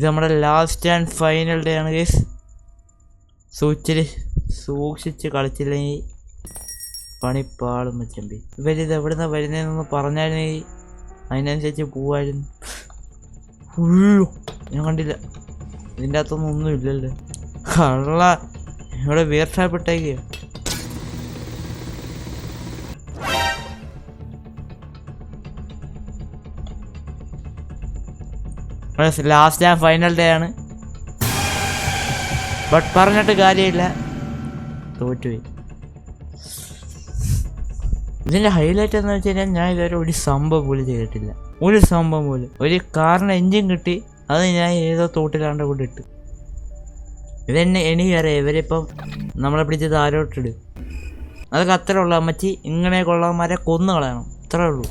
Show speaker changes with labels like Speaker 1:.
Speaker 1: ഇത് നമ്മുടെ last and final day ആണ് ഗൈസ് സൂക്ഷിച്ച് സൂക്ഷിച്ച് കളിച്ചില്ലെങ്കിൽ പണിപ്പാളും മച്ചമ്പി ഇവരിത് എവിടുന്ന വരുന്നതെന്നൊന്ന് പറഞ്ഞായിരുന്നെങ്കിൽ അതിനനുസരിച്ച് പോവായിരുന്നു. ഫുള്ളു ഞാൻ കണ്ടില്ല. ഇതിന്റെ അകത്തൊന്നും ഒന്നും ഇല്ലല്ലോ. കള്ള ഇവിടെ വീർഷാപ്പെട്ടേക്ക്. ലാസ്റ്റ് ആൻഡ് ഫൈനൽ ഡേ ആണ്. ബട്ട് പറഞ്ഞിട്ട് കാര്യമില്ല. തോറ്റുപോയി. ഇതിന്റെ ഹൈലൈറ്റ് എന്ന് വെച്ച് കഴിഞ്ഞാൽ ഞാൻ ഇതുവരെ ഒരു സംഭവം പോലും ചെയ്തിട്ടില്ല. ഒരു സംഭവം പോലും. ഒരു കാറിന് എഞ്ചിൻ കിട്ടി. അത് ഞാൻ ഏതോ തോട്ടിലാണ്ട് കൊണ്ട് ഇട്ട്. ഇതെന്നെ എനിക്കറിയാം ഇവരിപ്പം നമ്മളെ പിടിച്ച് താരോട്ടിട് അതൊക്കെ അത്രേ ഉള്ളൂ അമ്മച്ചി. ഇങ്ങനെ കൊള്ളവന്മാരെ കൊന്നു കളയണം. അത്രേ ഉള്ളൂ.